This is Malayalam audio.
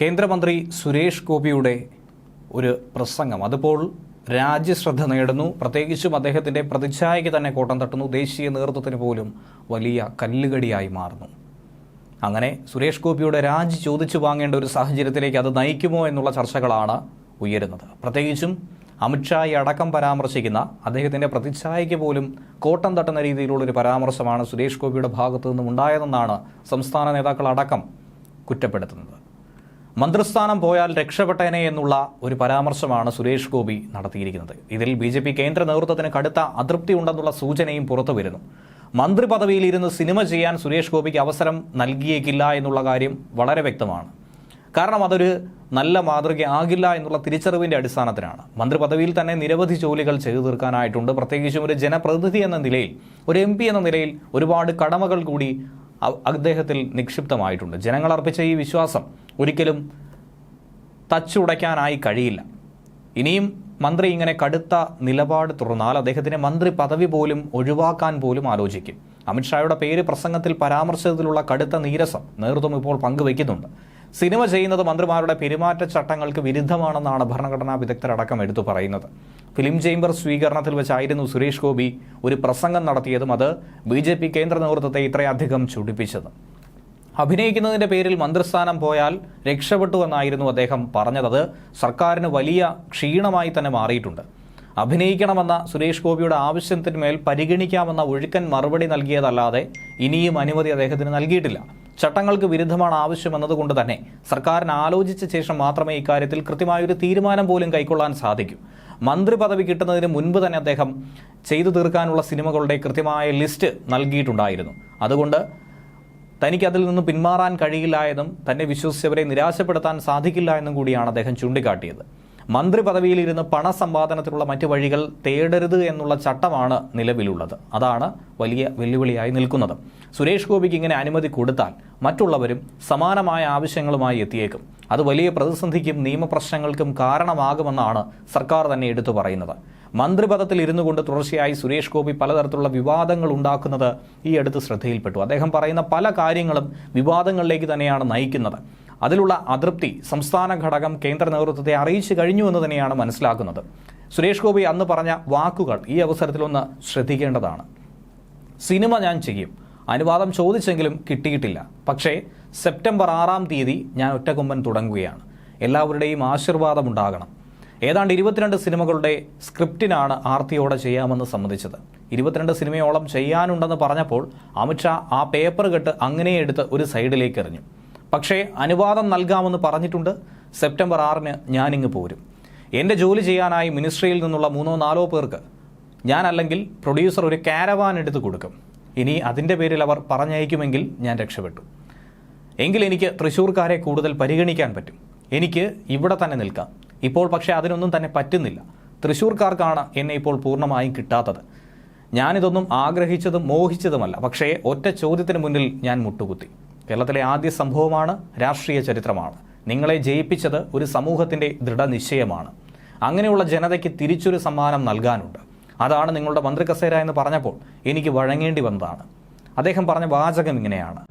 കേന്ദ്രമന്ത്രി സുരേഷ് ഗോപിയുടെ ഒരു പ്രസംഗം. അതിപ്പോൾ രാജ്യശ്രദ്ധ നേടുന്നു. പ്രത്യേകിച്ചും അദ്ദേഹത്തിന്റെ പ്രതിച്ഛായയ്ക്ക് തന്നെ കോട്ടം തട്ടുന്നു. ദേശീയ നേതൃത്വത്തിന് പോലും വലിയ കല്ലുകടിയായി മാറുന്നു. അങ്ങനെ സുരേഷ് ഗോപിയുടെ രാജി ചോദിച്ചു വാങ്ങേണ്ട ഒരു സാഹചര്യത്തിലേക്ക് അത് നയിക്കുമോ എന്നുള്ള ചർച്ചകളാണ് ഉയരുന്നത്. പ്രത്യേകിച്ചും അമിത്ഷായെ അടക്കം പരാമർശിക്കുന്ന അദ്ദേഹത്തിന്റെ പ്രതിച്ഛായയ്ക്ക് പോലും കോട്ടം തട്ടുന്ന രീതിയിലുള്ളൊരു പരാമർശമാണ് സുരേഷ് ഗോപിയുടെ ഭാഗത്തു നിന്നും ഉണ്ടായതെന്നാണ് സംസ്ഥാന നേതാക്കൾ അടക്കം കുറ്റപ്പെടുത്തുന്നത്. മന്ത്രിസ്ഥാനം പോയാൽ രക്ഷപ്പെട്ടേനെ എന്നുള്ള ഒരു പരാമർശമാണ് സുരേഷ് ഗോപി നടത്തിയിരിക്കുന്നത്. ഇതിൽ ബി ജെ പി കേന്ദ്ര നേതൃത്വത്തിന് കടുത്ത അതൃപ്തി ഉണ്ടെന്നുള്ള സൂചനയും പുറത്തു വരുന്നു. മന്ത്രി പദവിയിൽ ഇരുന്ന് സിനിമ ചെയ്യാൻ സുരേഷ് ഗോപിക്ക് അവസരം നൽകിയേക്കില്ല എന്നുള്ള കാര്യം വളരെ വ്യക്തമാണ്. കാരണം അതൊരു നല്ല മാതൃക ആകില്ല എന്നുള്ള തിരിച്ചറിവിന്റെ അടിസ്ഥാനത്തിലാണ്. മന്ത്രി പദവിയിൽ തന്നെ നിരവധി ജോലികൾ ചെയ്തു തീർക്കാനായിട്ടുണ്ട്. പ്രത്യേകിച്ചും ഒരു ജനപ്രതിനിധി എന്ന നിലയിൽ ഒരു എം എന്ന നിലയിൽ ഒരുപാട് കടമകൾ കൂടി അദ്ദേഹത്തിൽ നിക്ഷിപ്തമായിട്ടുണ്ട്. ജനങ്ങൾ അർപ്പിച്ച ഈ വിശ്വാസം ഒരിക്കലും തച്ചുടയ്ക്കാനായി കഴിയില്ല. ഇനിയും മന്ത്രി ഇങ്ങനെ കടുത്ത നിലപാട് തുറന്നാൽ അദ്ദേഹത്തിന് മന്ത്രി പദവി പോലും ഒഴിവാക്കാൻ പോലും ആലോചിക്കും. അമിത്ഷായുടെ പേര് പ്രസംഗത്തിൽ പരാമർശത്തിലുള്ള കടുത്ത നീരസം നേതൃത്വം ഇപ്പോൾ പങ്കുവയ്ക്കുന്നുണ്ട്. സിനിമ ചെയ്യുന്നത് മന്ത്രിമാരുടെ പെരുമാറ്റച്ചട്ടങ്ങൾക്ക് വിരുദ്ധമാണെന്നാണ് ഭരണഘടനാ വിദഗ്ധരടക്കം എടുത്തു പറയുന്നത്. ഫിലിം ചേംബർ സ്വീകരണത്തിൽ വെച്ചായിരുന്നു സുരേഷ് ഗോപി ഒരു പ്രസംഗം നടത്തിയതും അത് ബി കേന്ദ്ര നേതൃത്വത്തെ ഇത്രയധികം ചുടിപ്പിച്ചത്. അഭിനയിക്കുന്നതിന്റെ പേരിൽ മന്ത്രിസ്ഥാനം പോയാൽ രക്ഷപ്പെട്ടു എന്നായിരുന്നു അദ്ദേഹം പറഞ്ഞത്. സർക്കാരിന് വലിയ ക്ഷീണമായി തന്നെ മാറിയിട്ടുണ്ട്. അഭിനയിക്കണമെന്ന സുരേഷ് ഗോപിയുടെ ആവശ്യത്തിന്മേൽ പരിഗണിക്കാമെന്ന ഒഴുക്കൻ മറുപടി നൽകിയതല്ലാതെ ഇനിയും അനുമതി അദ്ദേഹത്തിന് നൽകിയിട്ടില്ല. ചട്ടങ്ങൾക്ക് വിരുദ്ധമാണ് ആവശ്യമെന്നതുകൊണ്ട് തന്നെ സർക്കാരിന് ആലോചിച്ച ശേഷം മാത്രമേ ഇക്കാര്യത്തിൽ കൃത്യമായൊരു തീരുമാനം പോലും കൈക്കൊള്ളാൻ സാധിക്കൂ. മന്ത്രി പദവി കിട്ടുന്നതിന് മുൻപ് തന്നെ അദ്ദേഹം ചെയ്തു തീർക്കാനുള്ള സിനിമകളുടെ കൃത്യമായ ലിസ്റ്റ് നൽകിയിട്ടുണ്ടായിരുന്നു. അതുകൊണ്ട് തനിക്ക് അതിൽ നിന്ന് പിന്മാറാൻ കഴിയില്ല എന്നും തന്നെ വിശ്വസിച്ചവരെ നിരാശപ്പെടുത്താൻ സാധിക്കില്ല എന്നും കൂടിയാണ് അദ്ദേഹം ചൂണ്ടിക്കാട്ടിയത്. മന്ത്രി പദവിയിലിരുന്ന് പണസമ്പാദനത്തിനുള്ള മറ്റു വഴികൾ തേടരുത് എന്നുള്ള ചട്ടമാണ് നിലവിലുള്ളത്. അതാണ് വലിയ വെല്ലുവിളിയായി നിൽക്കുന്നത്. സുരേഷ് ഗോപിക്ക് ഇങ്ങനെ അനുമതി കൊടുത്താൽ മറ്റുള്ളവരും സമാനമായ ആവശ്യങ്ങളുമായി എത്തിയേക്കും. അത് വലിയ പ്രതിസന്ധിക്കും നിയമപ്രശ്നങ്ങൾക്കും കാരണമാകുമെന്നാണ് സർക്കാർ തന്നെ എടുത്തു പറയുന്നത്. മന്ത്രിപദത്തിൽ ഇരുന്നു കൊണ്ട് തുടർച്ചയായി സുരേഷ് ഗോപി പലതരത്തിലുള്ള വിവാദങ്ങൾ ഉണ്ടാക്കുന്നത് ഈ അടുത്ത് ശ്രദ്ധയിൽപ്പെട്ടു. അദ്ദേഹം പറയുന്ന പല കാര്യങ്ങളും വിവാദങ്ങളിലേക്ക് തന്നെയാണ് നയിക്കുന്നത്. അതിലുള്ള അതൃപ്തി സംസ്ഥാന ഘടകം കേന്ദ്ര നേതൃത്വത്തെ അറിയിച്ചു കഴിഞ്ഞു എന്ന് തന്നെയാണ് മനസ്സിലാക്കുന്നത്. സുരേഷ് ഗോപി അന്ന് പറഞ്ഞ വാക്കുകൾ ഈ അവസരത്തിലൊന്ന് ശ്രദ്ധിക്കേണ്ടതാണ്. സിനിമ ഞാൻ ചെയ്യും. അനുവാദം ചോദിച്ചെങ്കിലും കിട്ടിയിട്ടില്ല. പക്ഷേ സെപ്റ്റംബർ ആറാം തീയതി ഞാൻ ഒറ്റക്കൊമ്പൻ തുടങ്ങുകയാണ്. എല്ലാവരുടെയും ആശീർവാദം ഉണ്ടാകണം. ഏതാണ്ട് ഇരുപത്തിരണ്ട് സിനിമകളുടെ സ്ക്രിപ്റ്റിനാണ് ആർത്തിയോടെ ചെയ്യാമെന്ന് സമ്മതിച്ചത്. ഇരുപത്തിരണ്ട് സിനിമയോളം ചെയ്യാനുണ്ടെന്ന് പറഞ്ഞപ്പോൾ അമിത്ഷാ ആ പേപ്പർ കെട്ട് അങ്ങനെ എടുത്ത് ഒരു സൈഡിലേക്ക് എറിഞ്ഞു. പക്ഷേ അനുവാദം നൽകാമെന്ന് പറഞ്ഞിട്ടുണ്ട്. സെപ്റ്റംബർ ആറിന് ഞാനിങ്ങ് പോരും. എന്റെ ജോലി ചെയ്യാനായി മിനിസ്ട്രിയിൽ നിന്നുള്ള മൂന്നോ നാലോ പേർക്ക് ഞാനല്ലെങ്കിൽ പ്രൊഡ്യൂസർ ഒരു കാരവാൻ എടുത്ത് കൊടുക്കും. ഇനി അതിന്റെ പേരിൽ അവർ പറഞ്ഞയക്കുമെങ്കിൽ ഞാൻ രക്ഷപ്പെട്ടു. എങ്കിൽ എനിക്ക് തൃശ്ശൂർക്കാരെ കൂടുതൽ പരിഗണിക്കാൻ പറ്റും. എനിക്ക് ഇവിടെ തന്നെ നിൽക്കാം. ഇപ്പോൾ പക്ഷേ അതിനൊന്നും തന്നെ പറ്റുന്നില്ല. തൃശ്ശൂർക്കാർക്കാണ് എന്നെ ഇപ്പോൾ പൂർണമായും കിട്ടാത്തത്. ഞാനിതൊന്നും ആഗ്രഹിച്ചതും മോഹിച്ചതുമല്ല. പക്ഷേ ഒറ്റ ചോദ്യത്തിന് മുന്നിൽ ഞാൻ മുട്ടുകുത്തി. കേരളത്തിലെ ആദ്യ സംഭവമാണ് രാഷ്ട്രീയ ചരിത്രമാണ്. നിങ്ങളെ ജയിപ്പിച്ചത് ഒരു സമൂഹത്തിന്റെ ദൃഢനിശ്ചയമാണ്. അങ്ങനെയുള്ള ജനതയ്ക്ക് തിരിച്ചൊരു സമ്മാനം നൽകാനുണ്ട്. അതാണ് നിങ്ങളുടെ മന്ത്രി കസേര എന്ന് പറഞ്ഞപ്പോൾ എനിക്ക് വഴങ്ങേണ്ടി വന്നതാണ്. അദ്ദേഹം പറഞ്ഞ വാചകം ഇങ്ങനെയാണ്.